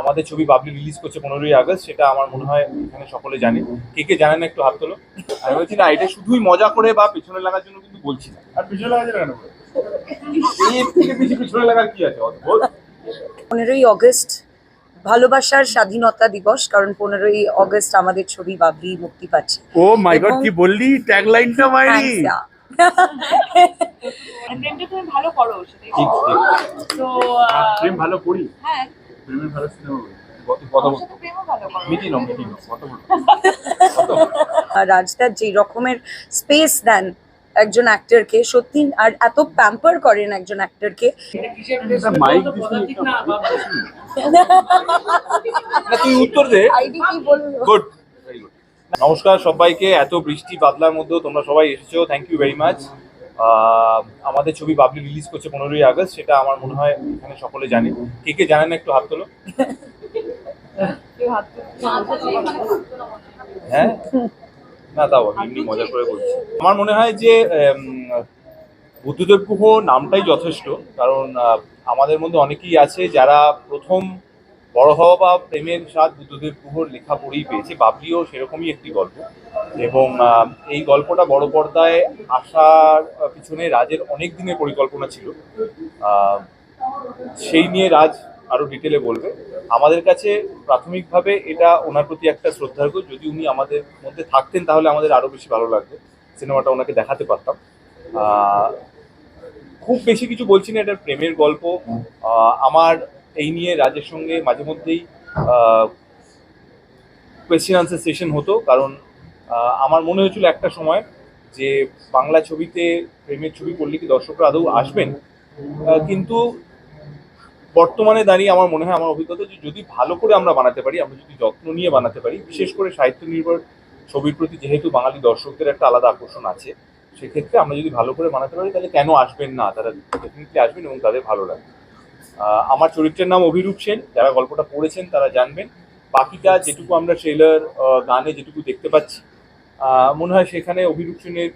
আমাদের ছবি বাবলি রিলিজ করছে পনেরোই আগস্ট সেটা আমার মনে হয় এখানে সকলে জানে। কে কে জানেন না একটু হাত তোলো। আমি বলছি না এটা শুধুই মজা করে বা পেছনে লাগার জন্য কিন্তু বলছি না। আর পিছনে লাগা যাবে কেন এর থেকে বেশি পেছনে লাগার কি আছে? অদ্ভুত। পনেরোই অগস্ট ভালোবাসার স্বাধীনতা দিবস কারণ পনেরোই অগস্ট আমাদের ছবি বাবরি মুক্তি পাচ্ছে। ও মাই গড কি বললি? ট্যাগলাইনটা মাইরি. প্রেমটা তুমি ভালো করো সেটাই ঠিক ঠিক। তো প্রেম ভালো করি। হ্যাঁ প্রেমের ভালো সিনেমা যে রকমের স্পেস দেন একজন অ্যাক্টরকে সত্যি আর এত প্যাম্পার করেন একজন অ্যাক্টরকে গুড নমস্কার সবাইকে এত বৃষ্টি বাদলার মধ্যেও তোমরা সবাই এসেছ। থ্যাংক ইউ ভেরি মাচ আমাদের ছবি বাবলি রিলিজ করছে পনেরোই আগস্ট, সেটা আমার মনে হয় এখানে সকলে জানে। কে কে জানেন একটু হাত তোলো। হ্যাঁ? না, তাও এমনি মজা করে বলছি। আমার মনে হয় যে বুদ্ধদেব গুহ নামটাই যথেষ্ট, কারণ আমাদের মধ্যে অনেকেই আছে যারা প্রথম বড় হওয়া বা প্রেমের স্বাদ বুদ্ধদেব গুহর লেখা পড়েই পেয়েছে। বাবলিও সেরকমই একটি গল্প। এবং এই গল্পটা বড় পর্দায় আসার পিছনে রাজের অনেক দিনের পরিকল্পনা ছিল। সেই নিয়ে রাজ আরও ডিটেলে বলবে। আমাদের কাছে প্রাথমিকভাবে এটা ওনার প্রতি একটা শ্রদ্ধার্ঘ যদি উনি আমাদের মধ্যে থাকতেন তাহলে আমাদের আরও বেশি ভালো লাগতো সিনেমাটা ওনাকে দেখাতে পারতাম। খুব বেশি কিছু বলছি না, এটা প্রেমের গল্প। আমার এই নিয়ে রাজের সঙ্গে মাঝে মধ্যেই কোয়েশ্চেন আনসার সেশন হতো। কারণ আমার মনে হয়েছিল একটা সময় যে বাংলা ছবিতে, প্রেমের ছবি করলে কি দর্শকরা আদৌ আসবেন? কিন্তু বর্তমানে দাঁড়িয়ে আমার মনে হয়, আমার অভিজ্ঞতা যে যদি ভালো করে আমরা বানাতে পারি, আমরা যদি যত্ন নিয়ে বানাতে পারি, বিশেষ করে সাহিত্য নির্ভর ছবির প্রতি যেহেতু বাঙালি দর্শকদের একটা আলাদা আকর্ষণ আছে, সেক্ষেত্রে আমরা যদি ভালো করে বানাতে পারি, তাহলে কেন আসবেন না? তারা ডেফিনেটলি আসবেন এবং তাদের ভালো লাগবে। আমার চরিত্রের নাম অভিরূপ সেন, যারা গল্পটা পড়েছেন তারা জানবেন। বাকিটা যেটুকু আমরা ট্রেলার গানে যেটুকু দেখতে পাচ্ছি মনে হয় সেখানে অভিরূপ সেনের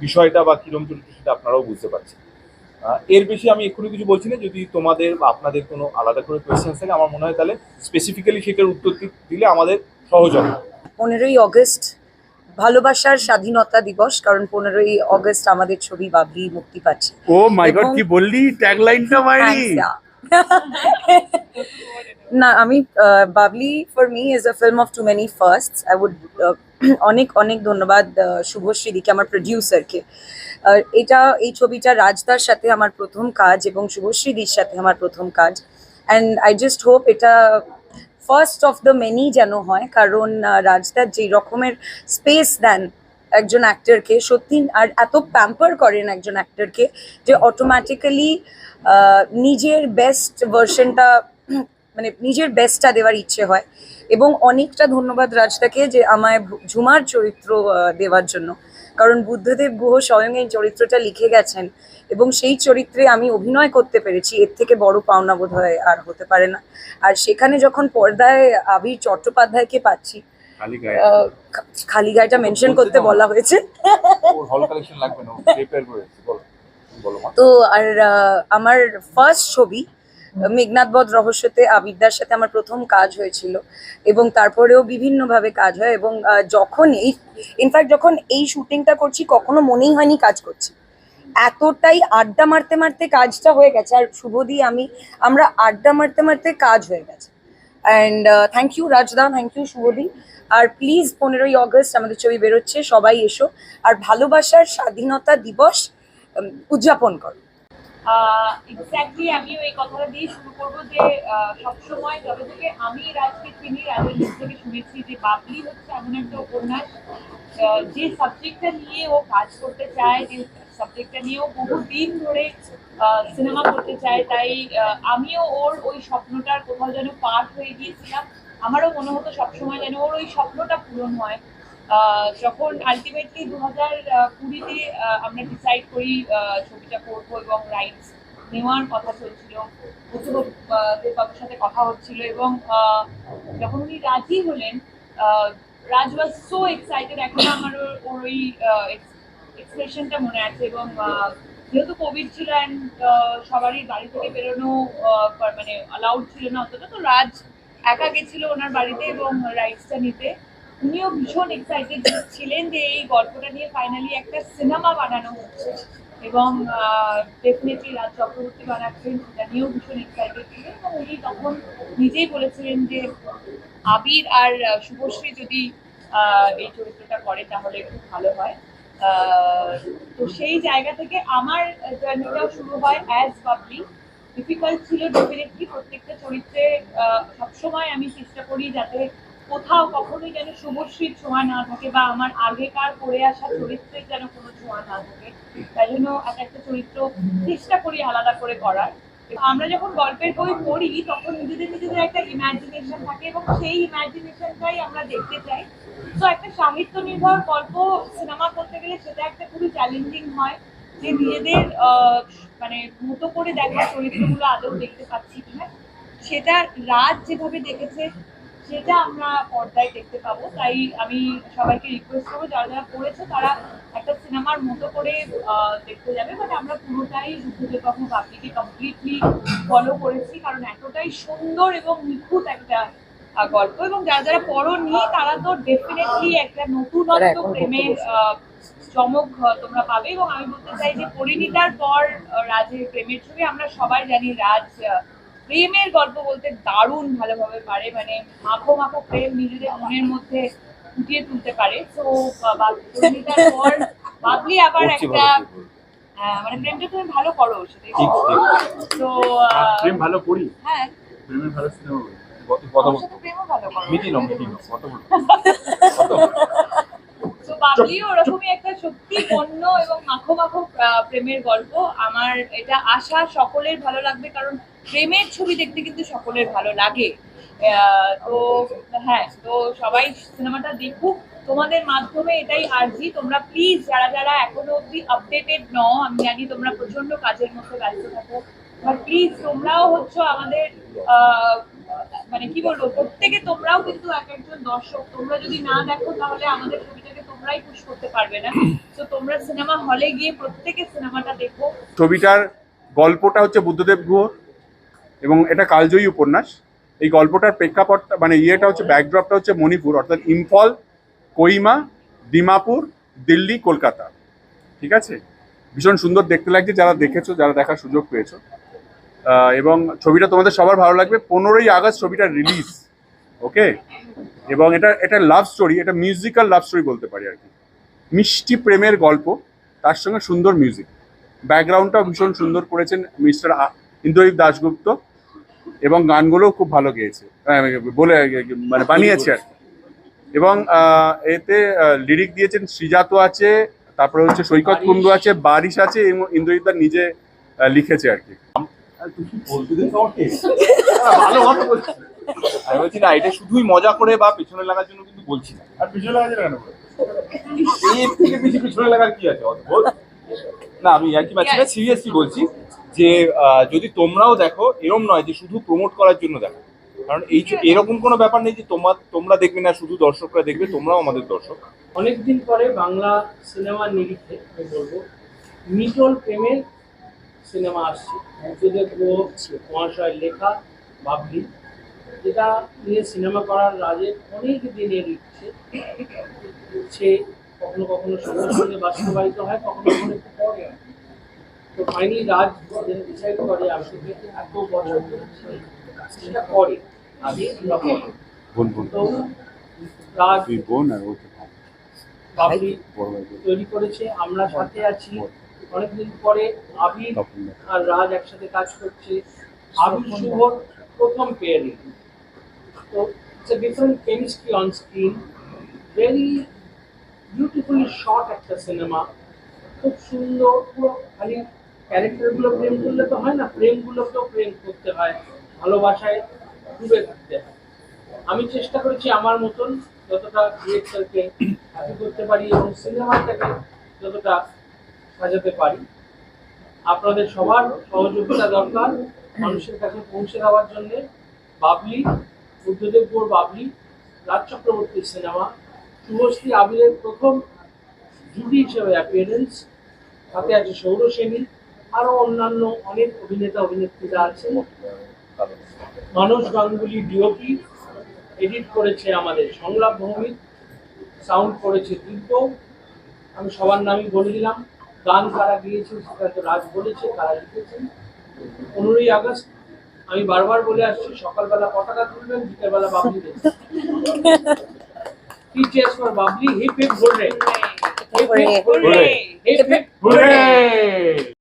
বিষয়টা বা কিরম চরিত্র সেটা আপনারাও বুঝতে পারছেন। এর বেশি আমি এক্ষুনি কিছু বলছি না যদি তোমাদের বা আপনাদের কোনো আলাদা করে কোয়েশ্চেন থাকে আমার মনে হয় তাহলে স্পেসিফিক্যালি সেটার উত্তর দিলে আমাদের সহজ হবে। পনেরোই অগস্ট ভালোবাসার স্বাধীনতা দিবস কারণ পনেরোই অগস্ট আমাদের ছবি বাবরি মুক্তি পাচ্ছে। ও মাই গড কি বললি? ট্যাগলাইনটা মাইরি. না, আমি Babli for me is a film of too many first I would অনেক অনেক ধন্যবাদ শুভশ্রীদিকে, আমার প্রডিউসারকে এটা, এই ছবিটা রাজদার সাথে আমার প্রথম কাজ এবং শুভশ্রীদির সাথে আমার প্রথম কাজ। অ্যান্ড আই জাস্ট হোপ এটা ফার্স্ট অফ দ্য মেনি যেন হয়, কারণ রাজদার যেই রকমের স্পেস দেন একজন অ্যাক্টরকে সত্যি আর এত প্যাম্পার করেন একজন অ্যাক্টরকে যে অটোমেটিক্যালি নিজের বেস্ট ভার্সনটা মানে নিজের বেস্টটা দেওয়ার ইচ্ছে হয়। এবং অনেকটা ধন্যবাদ রাজদাকে যে আমায় ঝুমার চরিত্র দেওয়ার জন্য। কারণ বুদ্ধদেব গুহ স্বয়ং এই চরিত্রটা লিখে গেছেন এবং সেই চরিত্রে আমি অভিনয় করতে পেরেছি। এর থেকে বড় পাওনা বোধ হয় আর হতে পারে না। আর সেখানে যখন পর্দায় আবির চট্টোপাধ্যায়কে পাচ্ছি খালি গায়েটা মেনশন করতে বলা হয়েছে। তো আর আমার ফার্স্ট ছবি মেঘনাথ বধ রহস্যতে আবিদ্যার সাথে আমার প্রথম কাজ হয়েছিল এবং তারপরেও বিভিন্নভাবে কাজ হয় এবং যখন এই ইনফ্যাক্ট যখন এই শুটিংটা করছি কখনো মনেই হয়নি কাজ করছি। এতটাই আড্ডা মারতে মারতে কাজটা হয়ে গেছে আর শুভদি আমি আমরা আড্ডা মারতে মারতে কাজ হয়ে গেছে। অ্যান্ড থ্যাংক ইউ রাজদা থ্যাংক ইউ শুভদি আর প্লিজ পনেরোই অগস্ট আমাদের ছবি বেরোচ্ছে। সবাই এসো। আর ভালোবাসার স্বাধীনতা দিবস উদযাপন করো। এক্স্যাক্টলি আমিও এই কথাটা দিয়ে শুরু করব যে সবসময় যবে থেকে আমি রাজকে চিনি, রাজের থেকে শুনেছি যে বাবলি হচ্ছে এমন একটা উপন্যাস যে সাবজেক্টটা নিয়ে ও কাজ করতে চায়, যে সাবজেক্টটা নিয়ে ও বহুদিন ধরে সিনেমা করতে চায়। তাই আমিও ওর ওই স্বপ্নটার কোথাও যেন পার্ট হয়ে গিয়েছিলাম। আমারও মনে হতো সবসময় যেন ওর ওই স্বপ্নটা পূরণ হয়। যখন আলটিমেটলি দু হাজার কুড়িতে আমরা ডিসাইড করি ছবিটা করব এবং রাইটস নেওয়ার কথা চলছিল। বুদ্ধদেব বাবুর সাথে কথা হচ্ছিল এবং যখন উনি রাজি হলেন রাজ ওয়াজ সো এক্সাইটেড এখন আমার ওর ওই এক্সপ্রেশনটা মনে আছে এবং যেহেতু কোভিড ছিল অ্যান্ড সবারই বাড়ি থেকে বেরোনো মানে অ্যালাউড ছিল না অতটা তো রাজ একা গেছিল ওনার বাড়িতে এবং রাইটসটা নিতে। উনিও ভীষণ এক্সাইটেড ছিলেন যে এই গল্পটা নিয়ে ফাইনালি একটা সিনেমা বানানো হচ্ছে এবং ডেফিনেটলি রাজ চক্রবর্তী বানাচ্ছেন সেটা নিয়েও ভীষণ এক্সাইটেড ছিলেন এবং উনি তখন নিজেই বলেছিলেন যে, আবির আর শুভশ্রী যদি এই চরিত্রটা করে তাহলে খুব ভালো হয়। তো সেই জায়গা থেকে আমার জার্নিটাও শুরু হয় অ্যাজ বাবলি ডিফিকাল্ট ছিল ডেফিনেটলি প্রত্যেকটা চরিত্রে সবসময় আমি চেষ্টা করি যাতে কোথাও কখনোই যেন শুভশ্রীর ছোঁয়া না থাকে বা আমার আগেকার পড়ে আসা চরিত্রের যেন কোনো ছোঁয়া না থাকে। তাই জন্য এক একটা চরিত্র চেষ্টা করি আলাদা করে করার। আমরা যখন গল্পের বই পড়ি, তখন নিজেদের নিজেদের একটা ইমাজিনেশন থাকে এবং সেই ইমাজিনেশনটাই আমরা দেখতে চাই। তো একটা সাহিত্য নির্ভর গল্প সিনেমা করতে গেলে সেটা একটা খুবই চ্যালেঞ্জিং হয় যে নিজেদের মানে মতো করে দেখা চরিত্রগুলো আদৌ দেখতে পাচ্ছি কিনা। সেটা রাজ যেভাবে দেখেছে সেটা আমরা পর্দায় দেখতে পাবো। তাই আমি সবাইকে রিকোয়েস্ট করব যারা যারা পড়েছে তারা একটা সিনেমার মতো করে দেখতে যাবে। বাট আমরা পুরোটাই বুদ্ধদেব বাবু বাপলিকে কমপ্লিটলি ফলো করেছি কারণ এতটাই সুন্দর এবং নিখুঁত একটা গল্প। এবং যারা যারা পড়োনি তারা তো ডেফিনেটলি একটা নতুনত্ব প্রেমের চমক তোমরা পাবে। এবং আমি বলতে চাই যে পরিণীতার পর রাজের প্রেমের ছবি আমরা সবাই জানি রাজ প্রেমের গল্প বলতে দারুণ ভালোভাবে পারে মানে মাখো মাখো প্রেম নিজেদের মনের মধ্যে ফুটিয়ে তুলতে পারে। তো পর বাবলি আবার একটা মানে প্রেমটা তুমি ভালো করো সেটাই। তো প্রেম ভালো করি? হ্যাঁ। প্রেমের ভালো সিনেমা করি। কত- কথা আমার বলতে প্রেমও ভালো করো। মিটি নাও মিটি নাও কত ওরকমই একটা সত্যি এবং মাখো মাখো প্রেমের গল্প। আমার এটা আশা সকলের ভালো লাগবে, কারণ প্রেমের ছবি দেখতে কিন্তু সকলের ভালো লাগে। তো হ্যাঁ তো সবাই সিনেমাটা দেখুক। তোমাদের মাধ্যমে এটাই আর্জি। তোমরা প্লিজ যারা যারা এখনও অব্দি আপডেটেড নও, আমি জানি তোমরা প্রচণ্ড কাজের মধ্যে ব্যস্ত থাকো বাট প্লিজ তোমরাও হচ্ছে আমাদের মানে কি বলব, প্রত্যেকে তোমরাও কিন্তু এক একজন দর্শক। তোমরা যদি না দেখো তাহলে আমাদের ছবিটাকে তোমরাই পুশ করতে পারবে না। তো তোমরা সিনেমা হলে গিয়ে প্রত্যেকে সিনেমাটা দেখো। ছবিটার গল্পটা হচ্ছে বুদ্ধদেব গুহ এবং এটা কালজয়ী উপন্যাস। এই গল্পটার প্রেক্ষাপটটা মানে ইয়েটা হচ্ছে ব্যাকড্রপটা হচ্ছে মণিপুর, অর্থাৎ ইম্ফল কোহিমা দিমাপুর দিল্লি, কলকাতা। ঠিক আছে? ভীষণ সুন্দর দেখতে লাগছে, যারা দেখেছ, যারা দেখার সুযোগ পেয়েছ। এবং ছবিটা তোমাদের সবার ভালো লাগবে। পনেরোই আগস্ট ছবিটা রিলিজ ওকে? এবং এটা এটা লাভ স্টোরি এটা মিউজিক্যাল লাভ স্টোরি বলতে পারি আর কি। মিষ্টি প্রেমের গল্প তার সঙ্গে সুন্দর মিউজিক ব্যাকগ্রাউন্ডটাও ভীষণ সুন্দর করেছেন মিস্টার ইন্দ্রজিৎ দাশগুপ্ত এবং গানগুলোও খুব ভালো গেয়েছে। আহ, বলে মানে বানিয়েছে আর কি। এবং এতে লিরিক দিয়েছেন শ্রীজাত আছে তারপরে হচ্ছে সৈকত কুণ্ডু আছে বারিশ আছে এবং ইন্দ্রজিৎ দা নিজে লিখেছে আর কি। ভালো কথা বলছি আমি বলছি না এটা শুধুই মজা করে বা পেছনে লাগার জন্য কিন্তু বলছি না। আর পিছনে লাগা এর থেকে বেশি পিছনে লাগার কি আছে? না আমি আর কি পাচ্ছি না সিরিয়াসলি বলছি যে যদি তোমরাও দেখো এরম নয় যে শুধু প্রমোট করার জন্য দেখো। কারণ এই এরকম কোনো ব্যাপার নেই যে তোমার তোমরা দেখবে না শুধু দর্শকরা দেখবে তোমরাও আমাদের দর্শক। অনেকদিন পরে বাংলা সিনেমার নিরিখে আমি বলব মিটল প্রেমের সিনেমা আসছে। বুদ্ধদেব মহাশয়ের লেখা বাবলি যেটা নিয়ে সিনেমা করার রাজের অনেক দিনের ইচ্ছে সে কখনো কখনো সঙ্গে সঙ্গে বাস্তবায়িত হয় কখনো কখনো একটু পরে হয়। তো ফাইনালি রাজ ডিসাইড করে আসলে এত বছর ধরে করে আগে তো রাজ বোন আর। বাবলি। তৈরি করেছে আমরা সাথে আছি। অনেকদিন পরে আবির আর রাজ একসাথে কাজ করছে। আবির শুভর প্রথম পেয়ারিং তো it's a different chemistry on screen very beautifully shot একটা সিনেমা খুব সুন্দর পুরো খালি ক্যারেক্টারগুলো প্রেম করলে তো হয় না, প্রেমগুলোকেও প্রেম করতে হয়, ভালোবাসায় ডুবে থাকতে হয়। আমি চেষ্টা করেছি আমার মতন যতটা ডিরেক্টরকে হ্যাপি করতে পারি এবং সিনেমাটাকে যতটা সাজাতে পারি। আপনাদের সবার সহযোগিতা দরকার মানুষের কাছে পৌঁছে দেওয়ার জন্য। বাবলি বুদ্ধদেব গৌর বাবলি রাজ চক্রবর্তীর সিনেমা, শুভশ্রী আবিরের প্রথম জুডি হিসেবে অ্যাপিয়ারেন্স সাথে আছে সৌর সেনী আরও অন্যান্য অনেক অভিনেতা, অভিনেত্রীরা আছে মানুষ গাঙ্গুলি ডিওপি এডিট করেছে আমাদের সংলাপ ভৌমিক সাউন্ড করেছে দিব্য আমি সবার নামই বলে দিলাম। গান কারা গিয়েছে সেটা তো রাজ বলেছে, কারা লিখেছেন। পনেরোই আগস্ট আমি বারবার বলে আসছি সকালবেলা পতাকা তুলবেন বিকেলবেলা Babli cheers for Babli? Hip hip ঘুরে হিপ হিপ ঘুরে হিপ হিপ হুররে